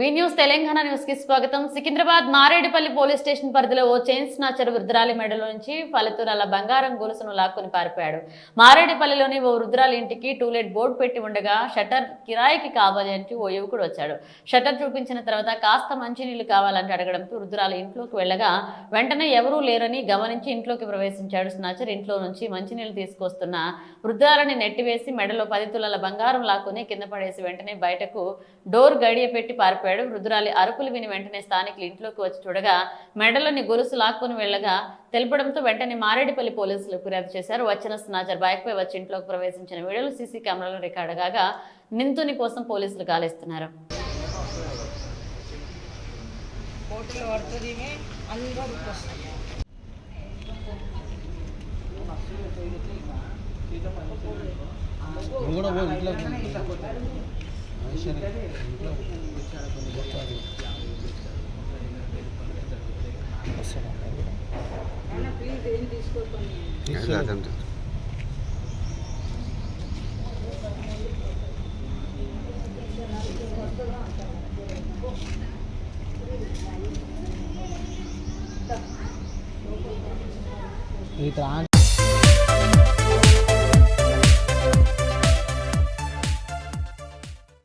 వి news Telangana న్యూస్కి స్వాగతం. Secunderabad Marredpally police station పరిధిలో ఓ చైన్ స్నాచర్ వృద్ధురాలి మెడలో నుంచి పలుతురాల బంగారం గొలుసును లాక్కుని పారిపోయాడు. మారేడుపల్లిలోని ఓ వృద్ధురాలి ఇంటికి టూలెట్ బోర్డు పెట్టి ఉండగా షట్టర్ కిరాయికి కావాలి అంటూ ఓ యువకుడు వచ్చాడు. షట్టర్ చూపించిన తర్వాత కాస్త మంచినీళ్ళు కావాలంటే అడగడంతో వృద్ధురాలి ఇంట్లోకి వెళ్ళగా వెంటనే ఎవరూ లేరని గమనించి ఇంట్లోకి ప్రవేశించాడు స్నాచర్. ఇంట్లో నుంచి మంచినీళ్ళు తీసుకొస్తున్న వృద్ధురాలని నెట్టివేసి మెడలో పది తులాల బంగారం లాక్కుని కింద పడేసి వెంటనే బయటకు డోర్ గడియ పెట్టి పారిపోయాడు. వృద్ధురాలి అరుపులు విని వెంటనే స్థానికులు ఇంట్లోకి వచ్చి చూడగా మెడలోని గొలుసు లాక్కుని వెళ్ళగా తెలపడంతో వెంటనే మారేడుపల్లి పోలీసులు ఫిర్యాదు చేశారు. వచ్చిన స్నాచర్ బైక్ పై వచ్చి ఇంట్లోకి ప్రవేశించిన వీడియోలు సీసీ కెమెరాలో రికార్డు కాగా నిందితుని కోసం పోలీసులు గాలిస్తున్నారు. కూడా పో ఇంట్లో